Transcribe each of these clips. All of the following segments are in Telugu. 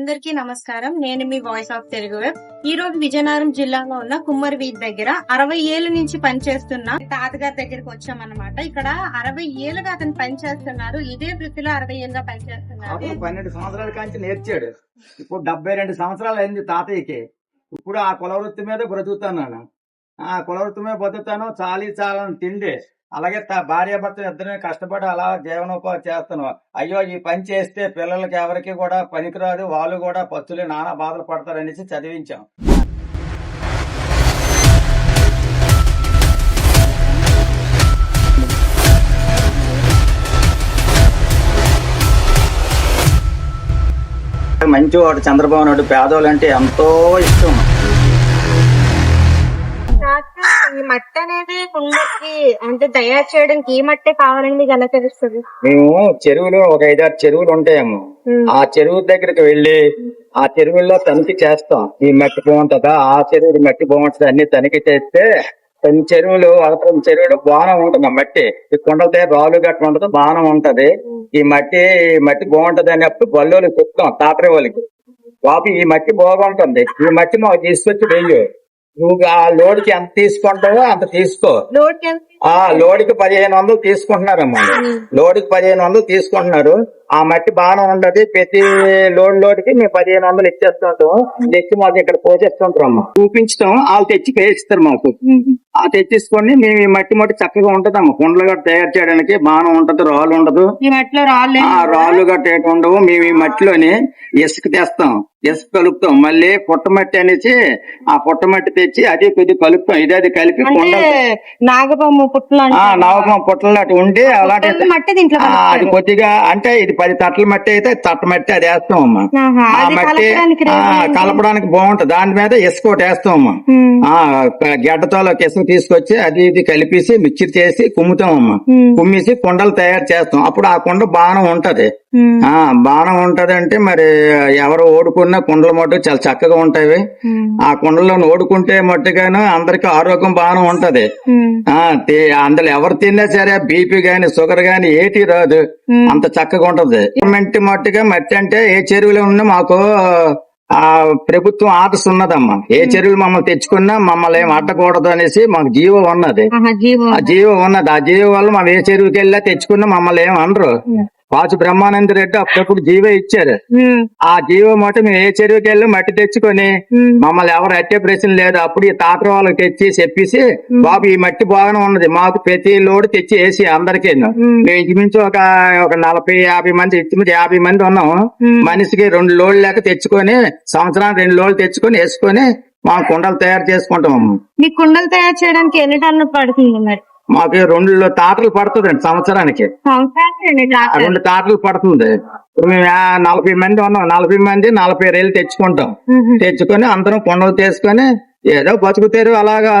అందరికీ నమస్కారం. నేను మీ వాయిస్ ఆఫ్ తెలుగు వెబ్ ఈ రోజు విజయనగరం జిల్లాలో ఉన్న కుమ్మరి వీధి దగ్గర అరవై ఏళ్ళ నుంచి పనిచేస్తున్న తాతగారి దగ్గరికి వచ్చామన్నమాట. ఇక్కడ అరవై ఏళ్ళుగా అతను పనిచేస్తున్నారు. ఇదే వృత్తిలో అరవై ఏళ్ళుగా పనిచేస్తున్నారు. పన్నెండు సంవత్సరాల కాంచి నేర్చాడు. ఇప్పుడు డెబ్బై రెండు సంవత్సరాలు అయింది తాతయ్యకి. ఇప్పుడు ఆ కుల వృత్తి మీద బ్రతుకుతాను ఆ కుల వృత్తి మీద బ్రతుకుతాను చాలీ చాలని తిండి. అలాగే తా- భార్య భర్త ఇద్దరిని కష్టపడి అలా జీవనోపాధి చేస్తున్నాం అయ్యో ఈ పని చేస్తే పిల్లలకి ఎవరికి కూడా పనికిరాదు వాళ్ళు కూడా పచ్చులు నానా బాధలు పడతారనేసి చదివించాం. మంచి వాడు చంద్రబాబు నాయుడు పేదోళ్ళంటే ఎంతో ఇష్టం. ఈ మట్టి అనేది కుండకి అంటే తయారు చేయడానికి ఈ మట్టే కావాలని మీకు ఎలా తెలుస్తుంది? మేము చెరువులో ఒక ఐదారు చెరువులు ఉంటాయేమో ఆ చెరువు దగ్గరికి వెళ్ళి ఆ చెరువుల్లో తనిఖీ చేస్తాం. ఈ మట్టి బాగుంటుందా? ఆ చెరువు మట్టి బాగుంటుందా? అన్ని తనిఖీ చేస్తే కొన్ని చెరువులు అవతల చెరువులు బాణం ఉంటుంది ఆ మట్టి. ఈ కొండలతో రాళ్ళు గట్ట ఉండదు బాణం ఉంటది. ఈ మట్టి ఈ మట్టి బాగుంటది అన్నప్పుడు బల్లోలు చెప్తాం తాతరి వాళ్ళకి బాబు ఈ మట్టి బాగుంటుంది. ఈ మట్టి మాకు తీసుకొచ్చి వెయ్యి నువ్వు ఆ లోడ్కి ఎంత తీసుకుంటావో అంత తీసుకో. లోడ్ ఆ లోడ్కి పదిహేను వందలు తీసుకుంటున్నారమ్మా. లోడ్కి పదిహేను వందలు తీసుకుంటున్నారు. ఆ మట్టి బాగానే ఉండదు. ప్రతి లోడ్ లోడ్కి మేము పదిహేను వందలు ఇచ్చేస్తుంటాం తెచ్చి మాకు ఇక్కడ పోసేస్తుంటాం అమ్మా చూపించడం వాళ్ళు తెచ్చి పేయిస్తారు మాకు. ఆ తెచ్చేసుకొని మేము ఈ మట్టి మట్టి చక్కగా ఉంటదమ్మా. కుండలు గట్ట తయారు చేయడానికి బాగానే ఉంటది రాళ్ళు ఉండదు. ఈ మట్టిలో రాళ్ళు ఆ రాళ్ళు గట్ట ఏటి ఉండవు. మేము ఈ మట్టిలోని ఇసుక తెస్తాం. ఇసుక కలుపుతాం. మళ్ళీ పుట్టమట్టి అనేసి ఆ పుట్టమట్టి తెచ్చి అది కొద్ది కలుపుతాం. ఇది అది కలిపి కుండ నాగబొమ్మ పుట్టలు నవకం పుట్టలు అటు ఉండి అలాంటి అది కొద్దిగా అంటే ఇది పది తట్ల మట్టి అయితే తట్ట మట్టి అది వేస్తాం అమ్మా ఆహా, ఆ మట్టి కలపడానికి ఆ, రేపు కలపడానికి బాగుంటది. దాని మీద ఇసుక ఒకటి వేస్తాం అమ్మా ఉమ్, ఆ గడ్డతో ఇసుక తీసుకొచ్చి అది ఇది కలిపేసి మిక్చర్ చేసి కుమ్ముతాం అమ్మా ఉమ్, కుమ్మేసి కుండలు తయారు చేస్తాం. అప్పుడు ఆ కుండ బాణం ఉంటది. ఆ బాణం ఉంటది అంటే మరి ఎవరు ఓడుకున్న కుండల మట్టు చాలా చక్కగా ఉంటాయి. ఆ కుండలో ఓడుకుంటే మట్టుగాను అందరికి ఆరోగ్యం బాగానే ఉంటది. ఆ అందులో ఎవరు తిన్నా సరే బీపీ గాని షుగర్ గాని ఏటి రాదు. అంత చక్కగా ఉంటది. గవర్నమెంట్ మట్టుగా మట్టి అంటే ఏ చెరువులో ఉన్నా మాకు ఆ ప్రభుత్వం ఆదర్శ ఉన్నదమ్మా. ఏ చెరువులు మమ్మల్ని తెచ్చుకున్నా మమ్మల్ని ఏం అడ్డకూడదు అనేసి మాకు జీవో ఉన్నది. ఆ జీవో ఉన్నది. ఆ జీవో వల్ల మనం ఏ చెరువుకి వెళ్ళా తెచ్చుకున్నా మమ్మల్ని ఏం అనరు. పాచు బ్రహ్మానంద రెడ్డి అప్పుడప్పుడు జీవో ఇచ్చారు. ఆ జీవో మాట మేము ఏ చెరువుకి వెళ్ళి మట్టి తెచ్చుకొని మమ్మల్ని ఎవరు అట్టే ప్రశ్న లేదు. అప్పుడు ఈ తాత వాళ్ళకి తెచ్చి చెప్పేసి బాబు ఈ మట్టి బాగానే ఉన్నది. మాకు ప్రతి లోడ్ తెచ్చి వేసి అందరికీ మేము ఇంచుమించు ఒక ఒక నలభై యాభై మంది ఇంచుమించు యాభై మంది ఉన్నాం. మనిషికి రెండు లోడ్లు లెక్క తెచ్చుకొని సంవత్సరానికి రెండు లోడ్లు తెచ్చుకొని వేసుకొని మా కుండలు తయారు చేసుకుంటాం కుండలు తయారు చేయడానికి ఎన్ని టన్నులు పడుతుంది మరి? మాకు రెండు తాటలు పడుతుందండి సంవత్సరానికి. సంవత్సరానికి? రెండు తాటలు పడుతుంది. ఇప్పుడు మేము ఆ నలభై మంది ఉన్నాం. నలభై మంది నలభై రైలు తెచ్చుకుంటాం. తెచ్చుకొని అందరం కొండలు తీసుకొని ఏదో బతుకుతారు అలాగా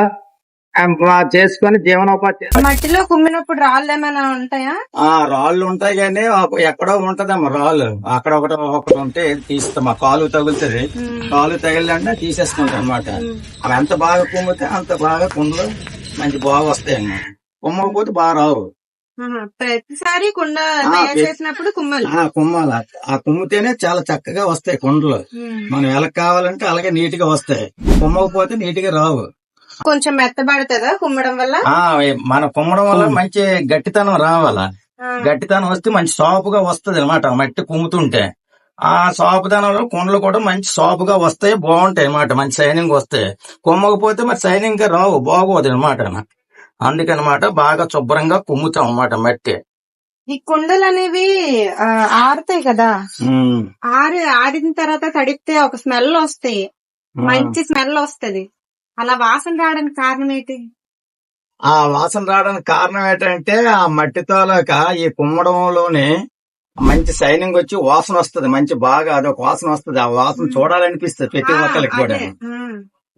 చేసుకొని జీవనోపాధి. మట్టిలో కుమ్మినప్పుడు రాళ్ళు ఏమైనా ఉంటాయా? ఆ రాళ్ళు ఉంటాయి కానీ ఎక్కడో ఉంటదమ్మా రాళ్ళు. అక్కడ ఒకటి ఒకటి ఉంటే తీస్తాం. ఆ కాలు తగులుతుంది. కాలు తగిలింటే తీసేసుకుంటాం అనమాట అవి ఎంత బాగా కుమ్మితే అంత బాగా కుండలు మంచి బాగా వస్తాయి అన్నమాట కుమ్మకపోతే బాగా రావు. ప్రతిసారి కుండ చేసినప్పుడు కుమ్మాలి. ఆ కుమ్మాల. ఆ కుమ్మితేనే చాలా చక్కగా వస్తాయి కుండలు. మనం ఎలా కావాలంటే అలాగే నీట్గా వస్తాయి. కుమ్మకపోతే నీట్గా రావు. కొంచెం మెత్తబడుతుందా కుమ్మడం వల్ల? మన కుమ్మడం వల్ల మంచి గట్టితనం రావాలా. గట్టితనం వస్తే మంచి సాపుగా వస్తది అనమాట మట్టి కుమ్ముతుంటే. ఆ సాపుదనంలో కుండలు కూడా మంచి సాపుగా వస్తాయి బాగుంటాయి అన్నమాట. మంచి సైనింగ్ వస్తాయి. కుమ్మకపోతే మరి సైనింగ్ రావు బాగోదు అనమాట అందుకనమాట బాగా శుభ్రంగా కుమ్ముతాం అన్నమాట మట్టి. ఈ కుండలు అనేవి ఆరుతాయి కదా. ఆరి ఆరిన తర్వాత తడిపితే ఒక స్మెల్ వస్తాయి. మంచి స్మెల్ వస్తది. అలా వాసన రావడానికి కారణం ఏంటి? ఆ వాసన రావడానికి కారణం ఏంటంటే ఆ మట్టితోలక ఈ కుమ్మడంలోనే మంచి సైనింగ్ వచ్చి వాసన వస్తది. మంచి బాగా అదొక వాసన వస్తది. ఆ వాసన చూడాలనిపిస్తుంది ప్రతి ఒక్కరికి కూడా.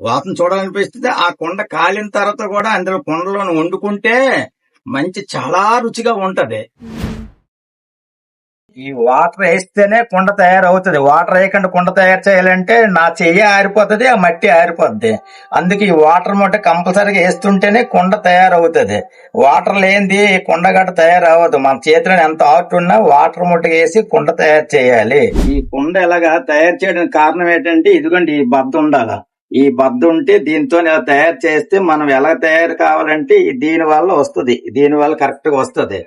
వాసన చూడాలనిపిస్తుంది. ఆ కుండ కాలిన తర్వాత కూడా అందులో కుండలో వండుకుంటే మంచి చాలా రుచిగా ఉంటది. ఈ వాటర్ వేస్తేనే కుండ తయారవుతుంది. వాటర్ వేయకుండా కుండ తయారు చేయాలంటే నా చెయ్యి ఆరిపోతుంది ఆ మట్టి ఆరిపోద్ది. అందుకే ఈ వాటర్ మూట కంపల్సరీగా వేస్తుంటేనే కుండ తయారవుతుంది. వాటర్ లేనిది కుండ గట్ట తయారవ్వదు. మన చేతిలో ఎంత ఆర్ట్ ఉన్నా వాటర్ మూట వేసి కుండ తయారు చేయాలి. ఈ కుండ ఎలాగా తయారు చేయడానికి కారణం ఏంటంటే ఇదిగోండి ఈ బద్ద ఉండాల. ఈ బద్ద ఉంటే దీంతో ఇలా తయారు చేస్తే మనం ఎలా తయారు కావాలంటే దీని వల్ల వస్తుంది. దీని వల్ల కరెక్ట్గా వస్తుంది.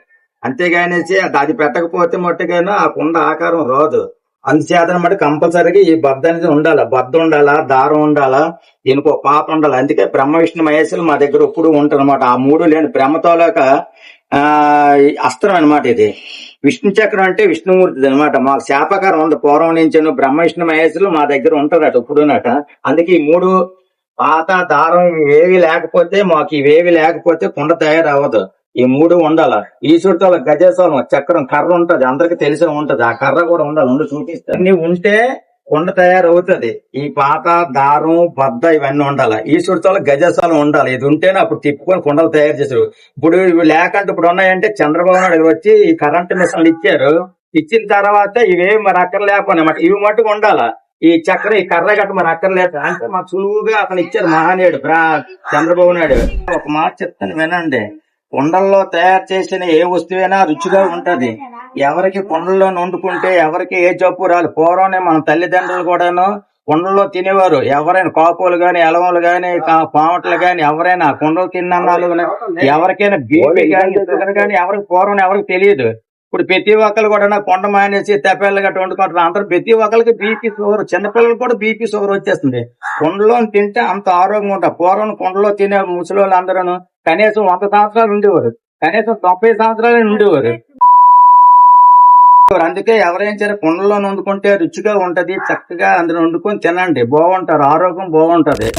అంతేగానేసి అది అది పెట్టకపోతే మట్టుగాను ఆ కుండ ఆకారం రాదు. అందుచేత అనమాట కంపల్సరీగా ఈ బద్ద అనేది ఉండాలి. బద్ద ఉండాలా దారం ఉండాలా దీనికి ఒక పాప ఉండాలి. అందుకే బ్రహ్మ విష్ణు మహేశ్వరులు మా దగ్గర ఎప్పుడు ఉంటారు అనమాట ఆ మూడు లేని బ్రహ్మతో లేక అస్త్రం అనమాట ఇది. విష్ణు చక్రం అంటే విష్ణుమూర్తి అనమాట మాకు శాపకారం ఉంది. పూర్వం నుంచి బ్రహ్మ విష్ణు మహేశ్వరులు మా దగ్గర ఉంటారట ఇప్పుడునట అందుకే ఈ మూడు పాత దారం ఇవేవి లేకపోతే మాకు ఇవేవి లేకపోతే కుండ తయారవ్వదు. ఈ మూడు ఉండాల. ఈశ్వరుతో గజేశ్వరం చక్రం కర్ర ఉంటది. అందరికి తెలిసే ఉంటది. ఆ కర్ర కూడా ఉండాలి. ఉండి చూపిస్తా. అన్ని ఉంటే కుండ తయారవుతది. ఈ పాత దారం బద్ద ఇవన్నీ ఉండాలి. ఈశ్వరుతో గజస్థలం ఉండాలి. ఇది ఉంటేనే అప్పుడు తిప్పుకొని కుండలు తయారు చేశారు. ఇప్పుడు ఇవి ఇప్పుడు ఉన్నాయంటే చంద్రబాబు నాయుడు వచ్చి ఈ కరెంట్ మిషన్లు ఇచ్చారు. ఇచ్చిన తర్వాత ఇవేం మరి అక్కడ అక్కర్లేకపోయినమాట ఇవి మట్టుకు ఉండాలా? ఈ చక్ర ఈ కర్ర గట్ట మరి అక్కర్లేదు అంటే మాకు సులువుగా అతను ఇచ్చారు మహానీయుడు బ్రా- చంద్రబాబు నాయుడు ఒక మాట చెప్తాను వినండి. కుండల్లో తయారు చేసిన ఏ వస్తువైనా రుచిగా ఉంటది. ఎవరికి కుండల్లో వండుకుంటే ఎవరికి ఏ జబ్బు రాదు. పూర్వమే మన తల్లిదండ్రులు కూడాను కుండల్లో తినేవారు. ఎవరైనా కాపులు గాని ఎలవలు గాని పామట్లు గాని ఎవరైనా కుండలు గాని ఎవరికైనా బీపీ గాని షుగర్ గాని ఎవరికి పూర్వం ఎవరికి తెలియదు. ఇప్పుడు ప్రతి ఒక్కరు కూడా కొండ మానేసి తెప్పలు గట్ట వండుకుంటారు అందరూ ప్రతి ఒక్కరికి బీపీ షుగర్ చిన్నపిల్లలు కూడా బీపీ షుగర్ వచ్చేస్తుంది. కుండలో తింటే అంత ఆరోగ్యంగా ఉంటారు పూర్వం కుండలో తినే ముసలి వాళ్ళు అందరూ కనీసం వంద సంవత్సరాలు ఉండేవారు. కనీసం తొంభై సంవత్సరాలు ఉండేవారు. అందుకే ఎవరైనా సరే కుండలో వండుకుంటే రుచిగా ఉంటది చక్కగా అందులో వండుకొని తినండి. బాగుంటారు ఆరోగ్యం బాగుంటది.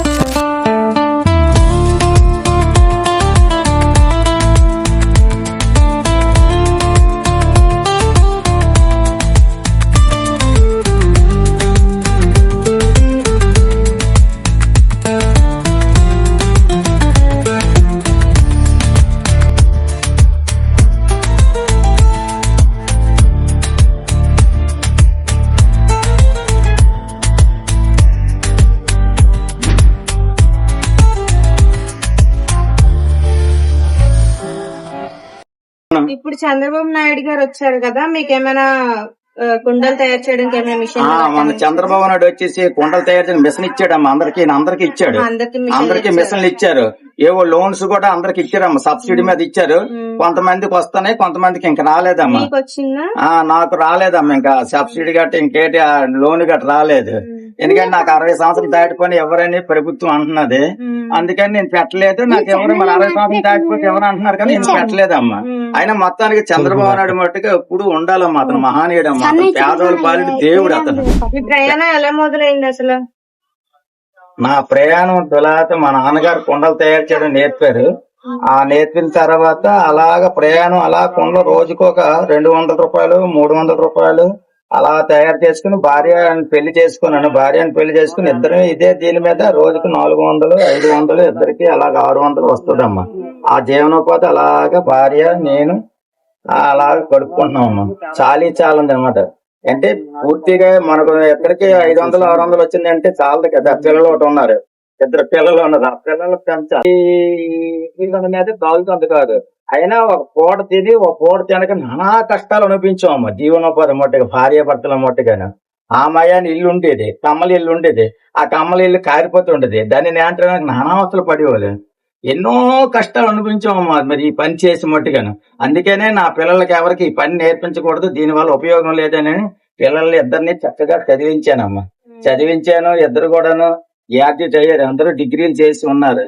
ఇప్పుడు చంద్రబాబు నాయుడు గారు వచ్చారు కదా మీకు ఏమైనా కుండలు తయారు చేయడానికి ఏమైనా మిషన్ మన చంద్రబాబు నాయుడు వచ్చేసి కుండలు తయారు చేసిన మిషన్ ఇచ్చాడమ్మా అందరికి అందరికి ఇచ్చాడు. అందరికి మిషన్లు ఇచ్చారు. ఏవో లోన్స్ కూడా అందరికి ఇచ్చారమ్మా సబ్సిడీ మీద ఇచ్చారు. కొంతమందికి వస్తున్నాయి కొంతమందికి ఇంకా రాలేదమ్మా. నాకు రాలేదమ్మా ఇంకా సబ్సిడీ గట్ట ఇంకేటి లోన్ గట్ట రాలేదు. ఎందుకంటే నాకు అరవై సంవత్సరాలు దాటిపోయి ఎవరని ప్రభుత్వం అంటున్నది. అందుకని నేను పెట్టలేదు. నాకు ఎవరు మరి అరవై సంవత్సరాలు దాటిపోతే ఎవరు అంటున్నారు కానీ నేను పెట్టలేదమ్మా. అయినా మొత్తానికి చంద్రబాబు నాయుడు మట్టుగా ఎప్పుడు ఉండాలమ్మా అతను మహానీయుడమ్మా. అతను పేదవాళ్ళ పాలిటి దేవుడు అతను. మీ ప్రయాణం ఎలా మొదలైంది అసలు? నా ప్రయాణం తొలాత మా నాన్నగారు కుండలు తయారు చేయడం నేర్పారు. ఆ నేర్పిన తర్వాత అలాగ ప్రయాణం అలా కుండ రోజుకు ఒక రెండు వందల రూపాయలు మూడు వందల రూపాయలు అలా తయారు చేసుకుని భార్య పెళ్ళి చేసుకున్నాను. భార్యను పెళ్ళి చేసుకుని ఇద్దరు ఇదే దీని మీద రోజుకు నాలుగు వందలు ఐదు వందలు ఇద్దరికి అలాగ ఆరు వందలు వస్తుందమ్మా. ఆ జీవనోపాధి అలాగ భార్య నేను అలాగ గడుపుకుంటున్నాం చాలీ చాలంది అనమాట అంటే పూర్తిగా మనకు ఎక్కడికి ఐదు వందలు ఆరు వందలు వచ్చింది అంటే చాలదు కదా. పిల్లలు ఒకటి ఉన్నారు. ఇద్దరు పిల్లలు ఉన్నారు. ఆ పిల్లలు పెంచాలి. ఈ మీద కాదు. అయినా ఒక పూట తిని ఒక పూట తినక నానా కష్టాలు అనిపించామమ్మ జీవనోపాధి మట్టుగా భార్య భర్తల మట్టుగాను ఆ మయాన్ని ఇల్లు ఉండేది కమ్మల ఇల్లు ఉండేది. ఆ కమ్మల ఇల్లు కారిపోతుండేది దాన్ని నేంటడానికి నానావస్థలు పడేవాళ్ళు. ఎన్నో కష్టాలు అనిపించామమ్మా మరి ఈ పని చేసి మట్టుగాను అందుకనే నా పిల్లలకి ఎవరికి ఈ పని నేర్పించకూడదు. దీనివల్ల ఉపయోగం లేదని పిల్లల్ని ఇద్దరిని చక్కగా చదివించానమ్మా. చదివించాను ఇద్దరు కూడాను. గ్రాడ్యుయేట్ అయ్యారు అందరూ డిగ్రీలు చేసి ఉన్నారు.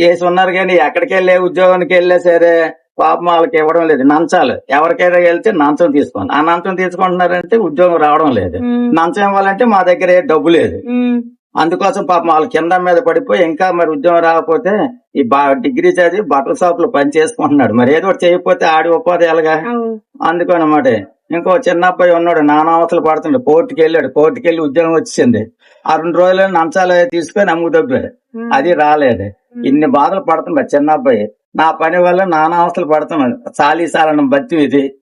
చేసి ఉన్నారు కానీ ఎక్కడికి వెళ్ళే ఉద్యోగానికి వెళ్ళే సరే పాపం వాళ్ళకి ఇవ్వడం లేదు. నంచాలు. ఎవరికైనా వెళ్తే నంచం తీసుకోండి. ఆ నంచం తీసుకుంటున్నారంటే ఉద్యోగం రావడం లేదు. నంచం ఇవ్వాలంటే మా దగ్గర డబ్బు లేదు. అందుకోసం పాపం వాళ్ళ కింద మీద పడిపోయి ఇంకా మరి ఉద్యోగం రాకపోతే ఈ బా డిగ్రీ చదివి బట్టల షాప్లో పని చేసుకుంటున్నాడు. మరి ఏదో ఒకటి చేయకపోతే ఆడి ఉపాధి ఎలాగా అందుకనమాట. ఇంకో చిన్న అబ్బాయి ఉన్నాడు నానావతలు పడుతుండే. కోర్టుకి వెళ్ళాడు. కోర్టుకి వెళ్ళి ఉద్యోగం వచ్చింది. ఆ రెండు రోజులు నంచాలు తీసుకొని అమ్ముకు దగ్గర. అది రాలేదు. ఇన్ని బాధలు పడుతుండే చిన్న అబ్బాయి. నా పని వల్ల నానా అవస్థలు పడుతున్నాను చాలీసాలను బతి ఇది.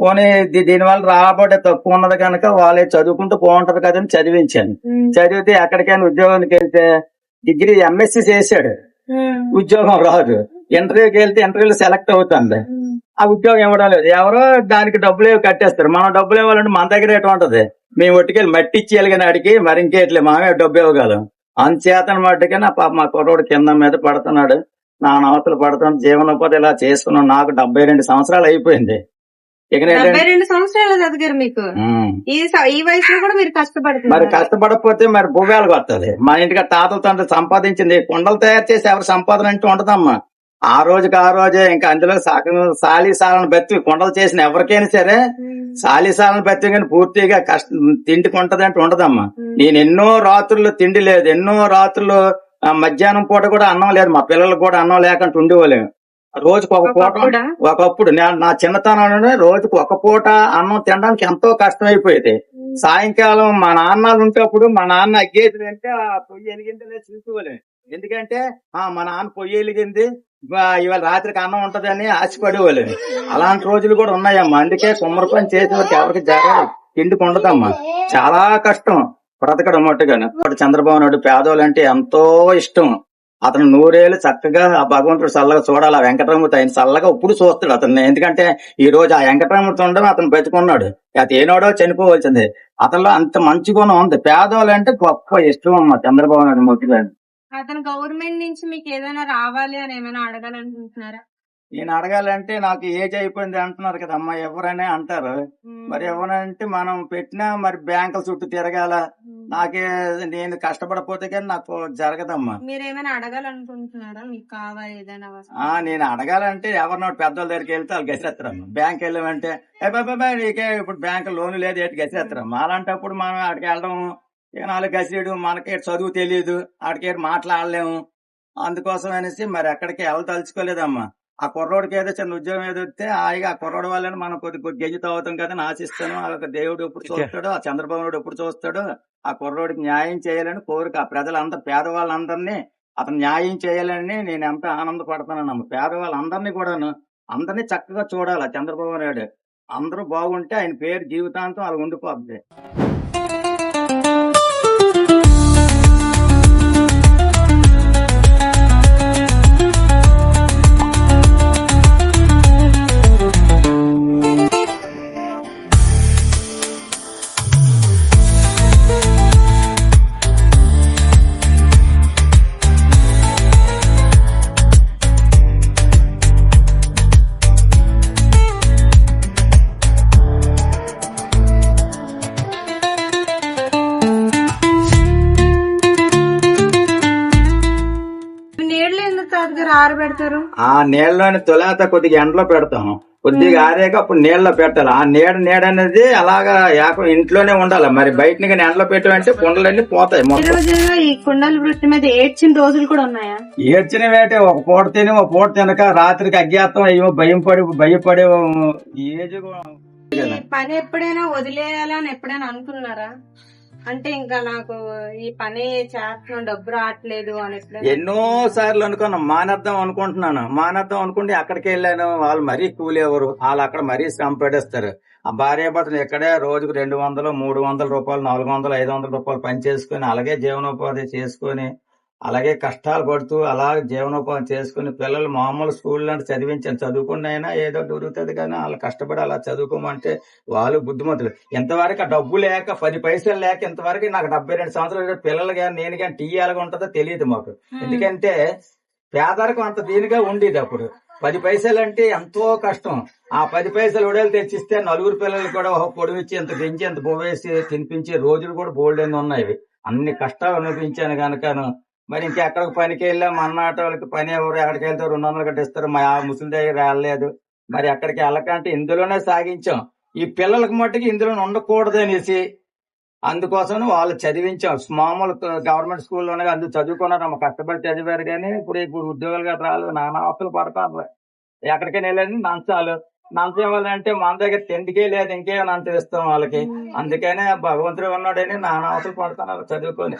పోనీ దీ- దీనివల్ల రాబడే తక్కువ ఉన్నది కనుక వాళ్ళే చదువుకుంటూ బాగుంటది కదని చదివించాను. చదివితే ఎక్కడికైనా ఉద్యోగానికి వెళ్తే డిగ్రీ ఎంఎస్సి చేశాడు. ఉద్యోగం రాదు. ఇంటర్వ్యూకి వెళ్తే ఇంటర్వ్యూలో సెలెక్ట్ అవుతుంది. ఆ ఉద్యోగం ఇవ్వడం లేదు. ఎవరో దానికి డబ్బులు ఏవో కట్టేస్తారు. మనం డబ్బులు ఇవ్వాలంటే మన దగ్గర ఎటు ఉంటది? మేము ఒట్టుకెళ్ళి మట్టి ఇచ్చేయాలి అడిగి మరి ఇంకేట్లే మనమే డబ్బు ఇవ్వగలం. అంచేతన మట్టుకే నా పాప మా కుర్రోడు కింద మీద పడుతున్నాడు. నా నవతలు పడుతున్నాడు. జీవనోపాధి ఇలా చేసుకున్నాను నాకు డెబ్బై రెండు సంవత్సరాలు అయిపోయింది. రెండు సంవత్సరాలు మీకు. ఈ వయసులో కూడా మీరు కష్టపడకపోతే మరి భూగాలకు వస్తుంది. మన ఇంటికి తాతల తండ్రి సంపాదించింది. కుండలు తయారు చేసి ఎవరు సంపాదన అంటూ ఉంటదమ్మా ఆ రోజుకి ఆ రోజే ఇంకా అందులో సగం సాలి సాలను బతి కుండలు చేసిన ఎవరికైనా సరే సాలి సాలను బతి కానీ పూర్తిగా కష్టం తిండికి ఉంటది అంటే ఉండదమ్మా నేను ఎన్నో రాత్రులు తిండి లేదు ఎన్నో రాత్రులు మధ్యాహ్నం పూట కూడా అన్నం లేదు మా పిల్లలకు కూడా అన్నం లేకుండా ఉండేవాళ్ళం రోజుకు ఒక పూట ఒకప్పుడా? నా చిన్నతనంలోనే రోజుకు ఒక పూట అన్నం తినడానికి ఎంతో కష్టం అయిపోయేది సాయంకాలం మా నాన్న ఉంటేప్పుడు మా నాన్న అగ్గేసి అంటే ఆ పొయ్యి వెలిగిందలే చూసుకోలేము. ఎందుకంటే ఆ మా నాన్న పొయ్యి వెలిగింది ఇవా- ఇవాళ రాత్రికి అన్నం ఉంటదని ఆశపడేవాళ్ళని. అలాంటి రోజులు కూడా ఉన్నాయమ్మా. అందుకే కుమ్మరి పని చేసేవారికి ఎవరికి జరగదు. తిండికి ఉండదమ్మా చాలా కష్టం బ్రతకడం మట్టుగాను. ఇప్పుడు చంద్రబాబు నాయుడు పేదోళ్ళంటే ఎంతో ఇష్టం. అతను నూరేళ్ళు చక్కగా ఆ భగవంతుడు చల్లగా చూడాలి. ఆ వెంకటరామూర్తి ఆయన చల్లగా ఇప్పుడు చూస్తాడు అతన్ని. ఎందుకంటే ఈ రోజు ఆ వెంకటరామూర్తి ఉండడం అతను బతుకున్నాడు. అది ఏనాడో చనిపోవలసింది. అతనిలో అంత మంచి గుణం ఉంది. పేదోళ్ళు అంటే గొప్ప ఇష్టం అమ్మా చంద్రబాబు నాయుడు ముఖ్యంగా అతను గవర్నమెంట్ నుంచి మీకు ఏదైనా రావాలి అని ఏమైనా అడగాలనుకుంటున్నారా? నేను అడగాలంటే నాకు ఏజ్ అయిపోయింది అంటున్నారు కదా అమ్మా ఎవరైనా అంటారు. మరి ఎవరంటే మనం పెట్టినా మరి బ్యాంకుల చుట్టూ తిరగాల. నాకే నేను కష్టపడపోతే కానీ నాకు జరగదమ్మా. మీరు ఏమైనా అడగాలనుకుంటున్నారా? మీకు కావాలి ఏదైనా? ఆ నేను అడగాలంటే ఎవరినో పెద్దోళ్ళ దగ్గరికి వెళ్తే వాళ్ళు గసిరేస్తారమ్మా బ్యాంక్ వెళ్ళామంటే నీకే ఇప్పుడు బ్యాంక్ లోన్ లేదు ఏంటి గసిరేస్తారమ్మా అలాంటప్పుడు మనం అక్కడికి వెళ్ళడం ఈనాలు గసిడు మనకి చదువు తెలియదు అక్కడికి మాట్లాడలేము. అందుకోసం అనేసి మరి ఎక్కడికి వెళ్ళదలుచుకోలేదమ్మా. ఆ కుర్రోడికి ఏదో చిన్న ఉద్యోగం ఏదో వస్తే హాయిగా ఆ కుర్రోడు వాళ్ళని మనం కొద్ది కొద్ది అవుతాం కదా అని ఆశిస్తాను ఆ యొక్క దేవుడు ఎప్పుడు చూస్తాడు ఆ చంద్రబాబు ఎప్పుడు చూస్తాడో ఆ కుర్రోడికి న్యాయం చేయాలని కోరిక ఆ ప్రజలందరూ పేదవాళ్ళందరినీ అతను న్యాయం చేయాలని నేను ఎంత ఆనందపడతానమ్మ పేదవాళ్ళందరినీ కూడాను అందరినీ చక్కగా చూడాలి చంద్రబాబు నాయుడు. అందరూ బాగుంటే ఆయన పేరు జీవితాంతం అలా ఉండిపోద్ది. ఆరబెడతారు ఆ నీళ్ళలోని తొలాత కొద్దిగా ఎండలో పెడతాం కొద్దిగా ఆరాక అప్పుడు నీళ్ళలో పెట్టాలి. ఆ నీడ నీడ అనేది అలాగా ఇంట్లోనే ఉండాలి. మరి బయట కానీ ఎండలో పెట్టామంటే కుండలన్నీ పోతాయి ఈ మొత్తం ఈ కుండల వృత్తి మీద ఏడ్చిన రోజులు కూడా ఉన్నాయా? ఏడ్చిన వేటే ఒక పూట తిని ఒక పూట తినక రాత్రికి అజ్ఞాతం అయ్యో భయం పడి భయపడే ఏజ్ కూడా- ఈ పని ఎప్పుడైనా వదిలేయాలని ఎప్పుడైనా అనుకున్నారా? అంటే ఇంకా నాకు ఈ పని చేస్తున్నాను డబ్బు రావట్లేదు అని ఎన్నో సార్లు అనుకున్నా మానేద్దాం అనుకుంటున్నాను. మానేద్దాం అనుకుంటే అక్కడికి వెళ్ళాను? వాళ్ళు మరీ కూలి ఎవరు వాళ్ళు అక్కడ మరీ సంపేడేస్తారు ఆ భార్య భర్తలు ఎక్కడే రోజుకు రెండు వందలు మూడు వందల రూపాయలు నాలుగు వందలు ఐదు వందల రూపాయలు పని చేసుకుని అలాగే జీవనోపాధి చేసుకొని అలాగే కష్టాలు పడుతూ అలా జీవనోపాధి చేసుకుని పిల్లలు మామూలు స్కూల్ అంటే చదివించాను చదువుకున్నైనా ఏదో దొరుకుతుంది కానీ వాళ్ళు కష్టపడి అలా చదువుకోమంటే వాళ్ళు బుద్ధిమంతులు. ఎంతవరకు ఆ డబ్బు లేక పది పైసలు లేక ఇంతవరకు నాకు డెబ్బై రెండు సంవత్సరాలు పిల్లలు కానీ నేను కానీ టీ ఎలాగ ఉంటుందో తెలియదు మాకు. ఎందుకంటే పేదరికం అంత దీనిగా ఉండేది అప్పుడు. పది పైసలు అంటే ఎంతో కష్టం. ఆ పది పైసలు ఉడలు తెచ్చిస్తే నలుగురు పిల్లలు కూడా ఒక పొడివిచ్చి ఇంత పెంచి ఇంత బొవేసి తినిపించే రోజులు కూడా బోల్డ్ ఉన్నాయి అన్ని కష్టాలు అనిపించాను కనుకను మరి ఇంకా ఎక్కడికి పనికి వెళ్ళాం? అన్నాట వాళ్ళకి పని ఎవరు? ఎక్కడికి వెళ్తే రెండు వందలు కట్టిస్తారు. మా ముసలి దగ్గర వెళ్ళలేదు. మరి ఎక్కడికి వెళ్ళకంటే ఇందులోనే సాగించాం. ఈ పిల్లలకి మట్టుకు ఇందులో ఉండకూడదు అనేసి అందుకోసం వాళ్ళు చదివించాం. మామూలు గవర్నమెంట్ స్కూల్లోనే అందుకు చదువుకున్నారు. అమ్మ కష్టపడి చదివారు కానీ ఇప్పుడు ఇప్పుడు ఉద్యోగాలు గట్రా రాలేదు. నానా ఆస్తులు పడతారు. ఎక్కడికైనా వెళ్ళండి. నంచాలు నంచం వాళ్ళంటే మన దగ్గర తిండికే లేదు. ఇంకే నంచం ఇస్తాం వాళ్ళకి? అందుకనే భగవంతుడు ఉన్నాడని నానా ఆస్తులు పడుతున్నారు చదువుకొని.